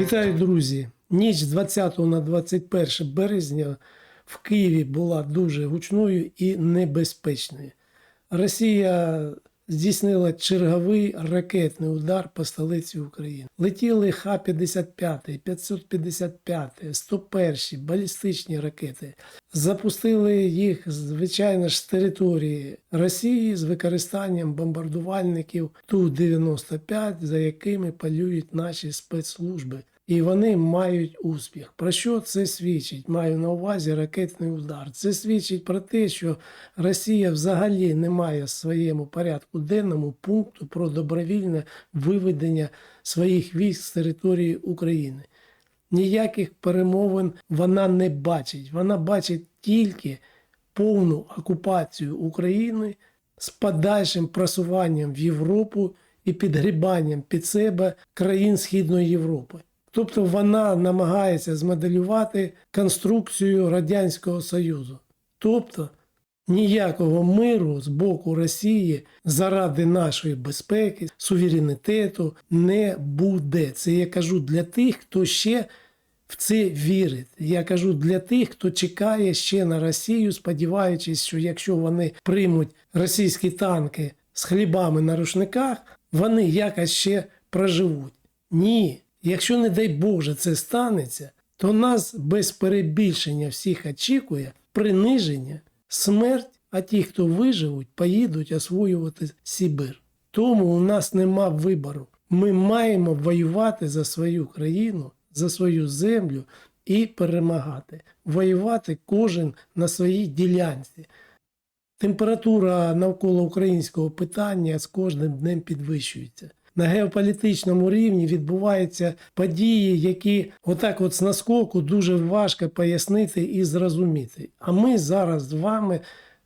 Вітаю, друзі! Ніч з 20 на 21 березня в Києві була дуже гучною і небезпечною. Росія здійснила черговий ракетний удар по столиці України. Летіли Х-55, 555, 101 балістичні ракети. Запустили їх, звичайно ж, з території Росії з використанням бомбардувальників Ту-95, за якими полюють наші спецслужби. І вони мають успіх. Про що це свідчить? Маю на увазі ракетний удар. Це свідчить про те, що Росія взагалі не має в своєму порядку денному пункту про добровільне виведення своїх військ з території України. Ніяких перемовин вона не бачить. Вона бачить тільки повну окупацію України з подальшим просуванням в Європу і підгрібанням під себе країн Східної Європи. Тобто вона намагається змоделювати конструкцію Радянського Союзу. Тобто ніякого миру з боку Росії заради нашої безпеки, суверенітету не буде. Це я кажу для тих, хто ще в це вірить. Я кажу для тих, хто чекає ще на Росію, сподіваючись, що якщо вони приймуть російські танки з хлібами на рушниках, вони якось ще проживуть. Ні. Якщо, не дай Боже, це станеться, то нас без перебільшення всіх очікує приниження, смерть, а ті, хто виживуть, поїдуть освоювати Сибир. Тому у нас нема вибору. Ми маємо воювати за свою країну, за свою землю і перемагати. Воювати кожен на своїй ділянці. Температура навколо українського питання з кожним днем підвищується. На геополітичному рівні відбуваються події, які отак от з наскоку дуже важко пояснити і зрозуміти. А ми зараз з вами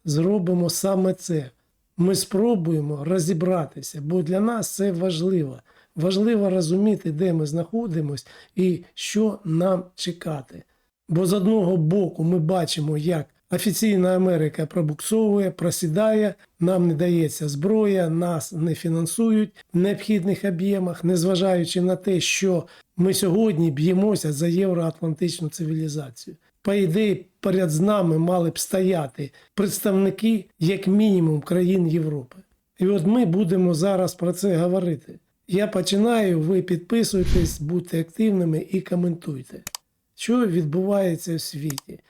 зробимо саме це. Ми спробуємо розібратися, бо для нас це важливо. Важливо розуміти, де ми знаходимося і що нам чекати. Бо з одного боку ми бачимо, як офіційна Америка пробуксовує, просідає, нам не дається зброя, нас не фінансують в необхідних об'ємах, незважаючи на те, що ми сьогодні б'ємося за євроатлантичну цивілізацію. По ідеї, поряд з нами мали б стояти представники, як мінімум, країн Європи. І от ми будемо зараз про це говорити. Я починаю, ви підписуйтесь, будьте активними і коментуйте, що відбувається в світі.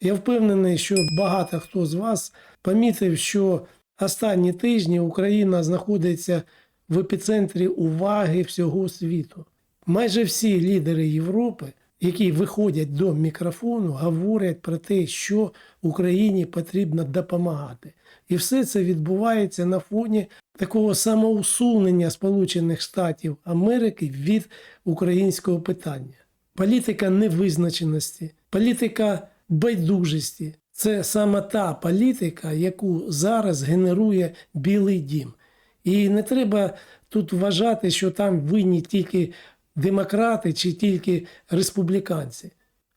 Я впевнений, що багато хто з вас помітив, що останні тижні Україна знаходиться в епіцентрі уваги всього світу. Майже всі лідери Європи, які виходять до мікрофону, говорять про те, що Україні потрібно допомагати. І все це відбувається на фоні такого самоусунення Сполучених Штатів Америки від українського питання. Політика невизначеності, політика байдужості. Це саме та політика, яку зараз генерує Білий дім. І не треба тут вважати, що там винні тільки демократи чи тільки республіканці.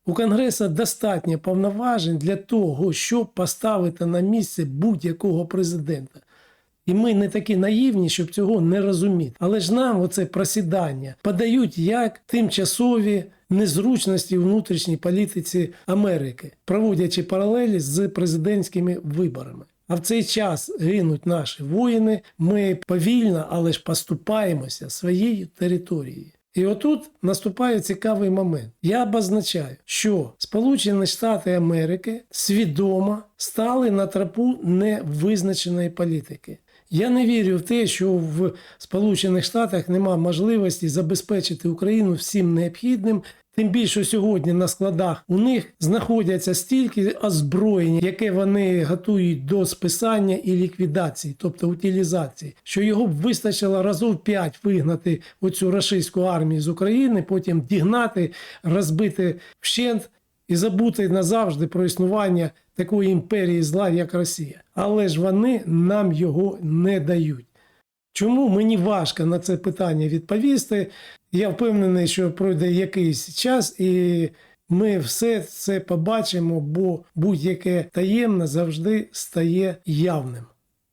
У Конгресу достатньо повноважень для того, щоб поставити на місце будь-якого президента. І ми не такі наївні, щоб цього не розуміти. Але ж нам оце просідання подають як тимчасові незручності в внутрішній політиці Америки, проводячи паралелі з президентськими виборами. А в цей час гинуть наші воїни. Ми повільно, але ж поступаємося своєю територією. І отут наступає цікавий момент. Я обозначаю, що Сполучені Штати Америки свідомо стали на тропу невизначеної політики. Я не вірю в те, що в Сполучених Штатах нема можливості забезпечити Україну всім необхідним. Тим більше сьогодні на складах у них знаходяться стільки озброєння, яке вони готують до списання і ліквідації, тобто утилізації, що його б вистачило разів п'ять вигнати оцю рашистську армію з України, потім дігнати, розбити вщент і забути назавжди про існування такої імперії зла, як Росія. Але ж вони нам його не дають. Чому мені важко на це питання відповісти? Я впевнений, що пройде якийсь час, і ми все це побачимо, бо будь-яке таємне завжди стає явним.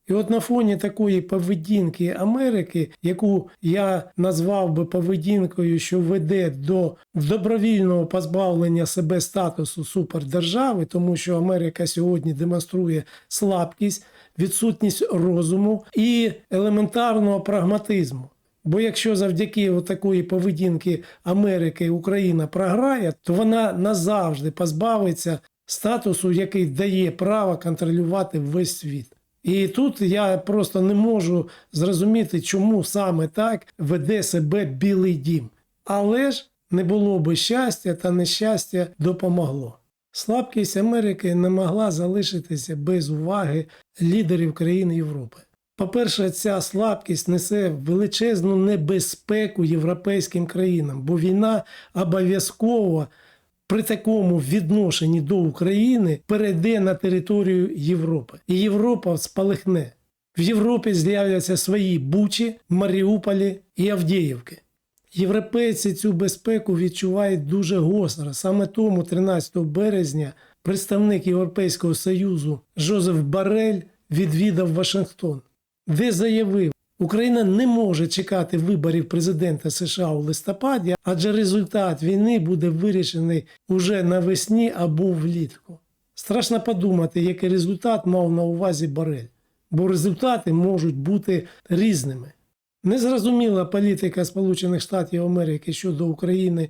І от на фоні такої поведінки Америки, яку я назвав би поведінкою, що веде до добровільного позбавлення себе статусу супердержави, тому що Америка сьогодні демонструє слабкість, відсутність розуму і елементарного прагматизму. Бо якщо завдяки такої поведінки Америки Україна програє, то вона назавжди позбавиться статусу, який дає право контролювати весь світ. І тут я просто не можу зрозуміти, чому саме так веде себе Білий дім. Але ж не було би щастя та нещастя допомогло. Слабкість Америки не могла залишитися без уваги лідерів країн Європи. По-перше, ця слабкість несе величезну небезпеку європейським країнам, бо війна обов'язково при такому відношенні до України перейде на територію Європи. І Європа спалахне. В Європі з'являться свої Бучі, Маріуполі і Авдіївки. Європейці цю безпеку відчувають дуже гостро. Саме тому 13 березня представник Європейського Союзу Жозеф Барель відвідав Вашингтон, де заявив, Україна не може чекати виборів президента США у листопаді, адже результат війни буде вирішений уже навесні або влітку. Страшно подумати, який результат мав на увазі Барель, бо результати можуть бути різними. Незрозуміла політика Сполучених Штатів Америки щодо України,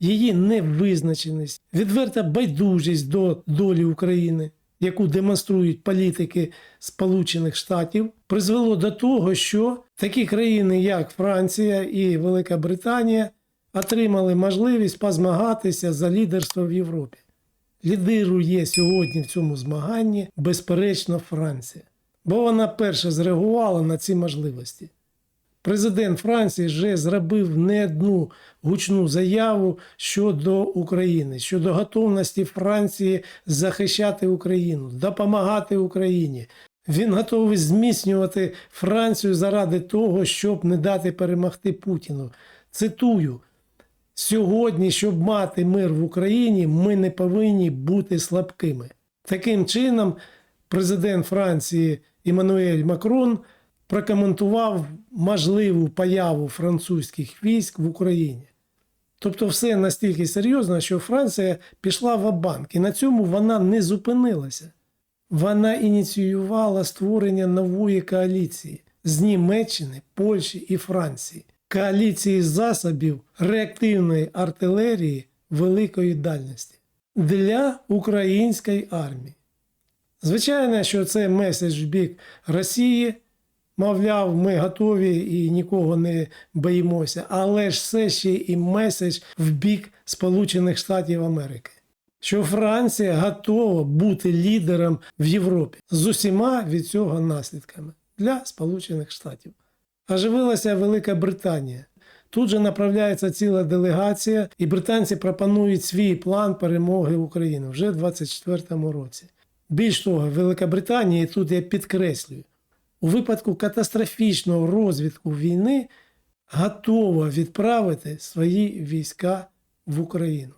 її невизначеність, відверта байдужість до долі України, яку демонструють політики Сполучених Штатів, призвело до того, що такі країни, як Франція і Велика Британія, отримали можливість позмагатися за лідерство в Європі. Лідирує сьогодні в цьому змаганні, безперечно, Франція, бо вона перша зреагувала на ці можливості. Президент Франції вже зробив не одну гучну заяву щодо України, щодо готовності Франції захищати Україну, допомагати Україні. Він готовий зміцнювати Францію заради того, щоб не дати перемогти Путіну. Цитую: сьогодні, щоб мати мир в Україні, ми не повинні бути слабкими. Таким чином, президент Франції Іммануель Макрон прокоментував можливу появу французьких військ в Україні. Тобто, все настільки серйозно, що Франція пішла в банк і на цьому вона не зупинилася. Вона ініціювала створення нової коаліції з Німеччини, Польщі і Франції, коаліції засобів реактивної артилерії великої дальності для української армії. Звичайно, що це меседж в бік Росії. Мовляв, ми готові і нікого не боїмося, але ж це ще і меседж в бік Сполучених Штатів Америки, що Франція готова бути лідером в Європі з усіма від цього наслідками для Сполучених Штатів. Оживилася Велика Британія. Тут же направляється ціла делегація, і британці пропонують свій план перемоги України вже в 2024 році. Більш того, Велика Британія, тут я підкреслюю, у випадку катастрофічного розвитку війни готова відправити свої війська в Україну.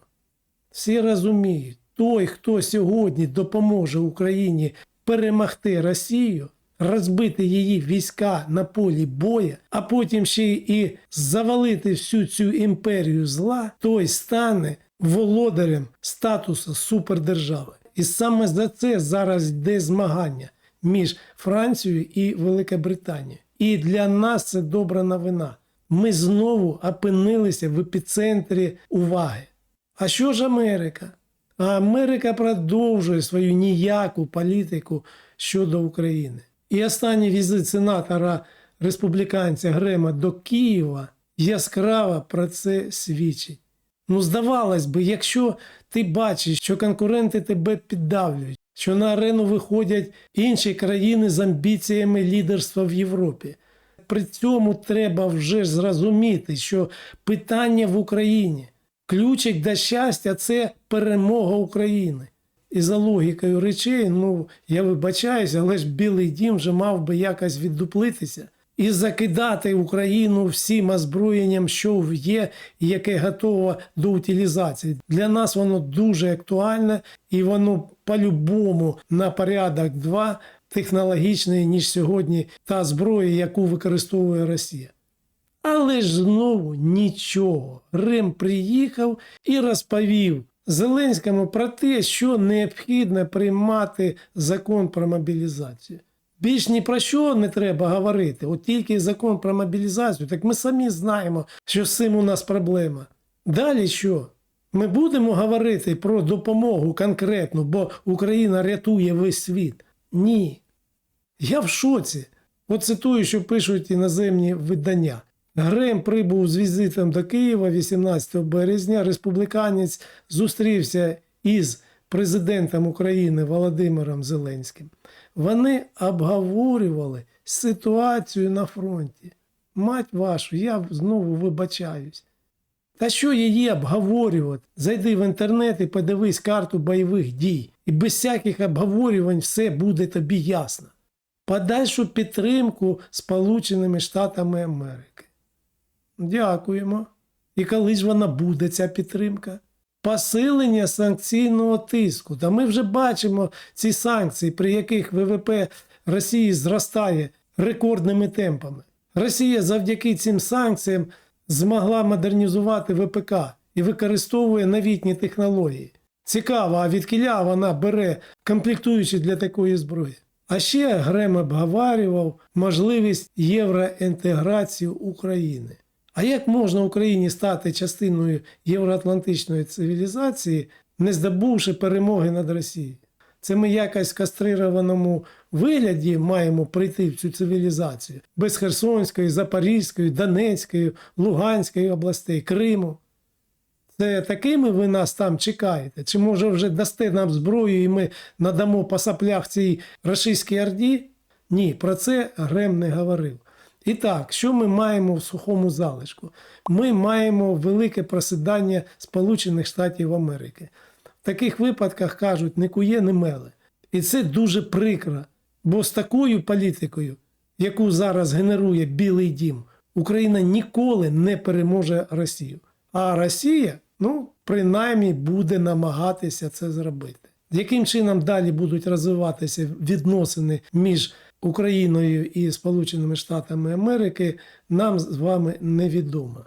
Всі розуміють, той, хто сьогодні допоможе Україні перемогти Росію, розбити її війська на полі боя, а потім ще і завалити всю цю імперію зла, той стане володарем статусу супердержави. І саме за це зараз йде змагання між Францією і Великобританією. І для нас це добра новина. Ми знову опинилися в епіцентрі уваги. А що ж Америка? Америка продовжує свою ніяку політику щодо України. І останній візит сенатора республіканця Грема до Києва яскраво про це свідчить. Ну, здавалось би, якщо ти бачиш, що конкуренти тебе піддавлюють, що на арену виходять інші країни з амбіціями лідерства в Європі. При цьому треба вже зрозуміти, що питання в Україні, ключик до щастя це перемога України. І за логікою речей, ну я вибачаюся, але ж Білий Дім вже мав би якось віддуплитися і закидати Україну всім озброєнням, що є, яке готове до утилізації. Для нас воно дуже актуальне і воно по-любому на порядок 2 технологічної, ніж сьогодні та зброя, яку використовує Росія. Але ж знову нічого. Рим приїхав і розповів Зеленському про те, що необхідно приймати закон про мобілізацію. Більш ні про що не треба говорити, от тільки закон про мобілізацію, так ми самі знаємо, що з цим у нас проблема. Далі що? Ми будемо говорити про допомогу конкретну, бо Україна рятує весь світ. Ні. Я в шоці. От цитую, що пишуть іноземні видання. Грем прибув з візитом до Києва 18 березня. Республіканець зустрівся із президентом України Володимиром Зеленським. Вони обговорювали ситуацію на фронті. Мать вашу, я знову вибачаюсь. Та що її обговорювати? Зайди в інтернет і подивись карту бойових дій. І без всяких обговорювань все буде тобі ясно. Подальшу підтримку Сполученими Штатами Америки. Дякуємо. І коли ж вона буде, ця підтримка? Посилення санкційного тиску. Та ми вже бачимо ці санкції, при яких ВВП Росії зростає рекордними темпами. Росія завдяки цим санкціям змогла модернізувати ВПК і використовує новітні технології. Цікаво, а від вона бере комплектуючі для такої зброї. А ще Грем обговорював можливість євроінтеграції України. А як можна Україні стати частиною євроатлантичної цивілізації, не здобувши перемоги над Росією? Це ми якось в кастрированому вигляді маємо прийти в цю цивілізацію без Херсонської, Запорізької, Донецької, Луганської областей, Криму. Це такими ви нас там чекаєте? Чи може вже дасте нам зброю і ми надамо по саплях цій рашистській орді? Ні, про це Грем не говорив. І так, що ми маємо в сухому залишку? Ми маємо велике просідання Сполучених Штатів Америки. В таких випадках кажуть, не кує, не меле. І це дуже прикро. Бо з такою політикою, яку зараз генерує Білий Дім, Україна ніколи не переможе Росію. А Росія, ну, принаймні, буде намагатися це зробити. Яким чином далі будуть розвиватися відносини між Україною і Сполученими Штатами Америки, нам з вами невідомо.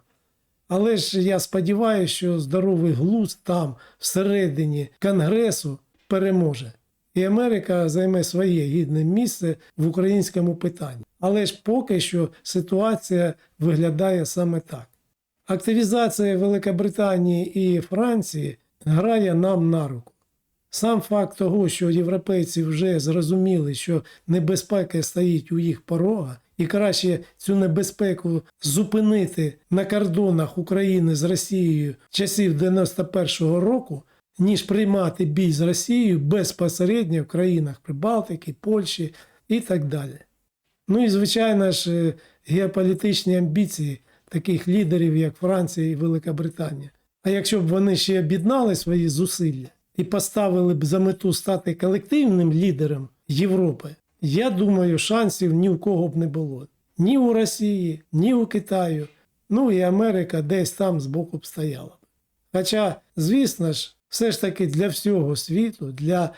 Але ж я сподіваюся, що здоровий глузд там, всередині Конгресу, переможе. І Америка займе своє гідне місце в українському питанні. Але ж поки що ситуація виглядає саме так. Активізація Великобританії і Франції грає нам на руку. Сам факт того, що європейці вже зрозуміли, що небезпека стоїть у їх порога, і краще цю небезпеку зупинити на кордонах України з Росією часів 91-го року, ніж приймати бій з Росією безпосередньо в країнах Прибалтики, Польщі і так далі. Ну і, звичайно ж, е, геополітичні амбіції таких лідерів, як Франція і Велика Британія. А якщо б вони ще об'єднали свої зусилля і поставили б за мету стати колективним лідером Європи, я думаю, шансів ні у кого б не було. Ні у Росії, ні у Китаю, ну і Америка десь там збоку б стояла. Хоча, звісно ж, все ж таки для всього світу, для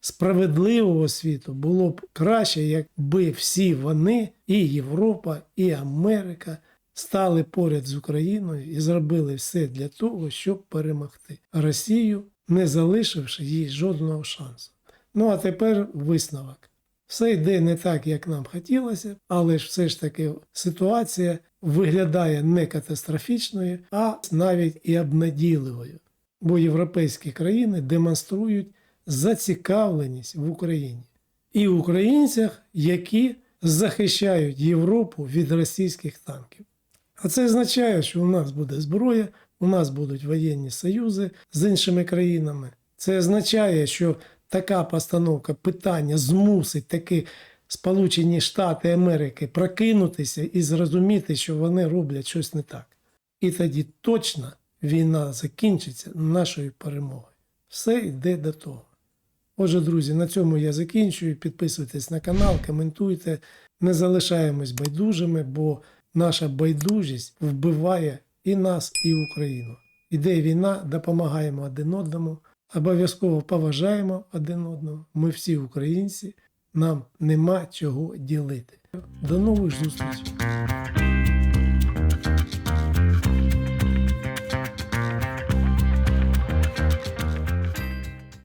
справедливого світу було б краще, якби всі вони, і Європа, і Америка, стали поряд з Україною і зробили все для того, щоб перемогти Росію, не залишивши їй жодного шансу. Ну а тепер висновок. Все йде не так, як нам хотілося, але ж все ж таки ситуація виглядає не катастрофічною, а навіть і обнадійливою. Бо європейські країни демонструють зацікавленість в Україні і українцях, які захищають Європу від російських танків. А це означає, що у нас буде зброя, у нас будуть воєнні союзи з іншими країнами. Це означає, що така постановка питання змусить таки Сполучені Штати Америки прокинутися і зрозуміти, що вони роблять щось не так. І тоді точно війна закінчиться нашою перемогою. Все йде до того. Отже, друзі, на цьому я закінчую. Підписуйтесь на канал, коментуйте, не залишаємось байдужими, бо наша байдужість вбиває і нас, і Україну. Іде війна, допомагаємо один одному, обов'язково поважаємо один одного. Ми всі українці, Нам нема чого ділити. До нових зустрічей!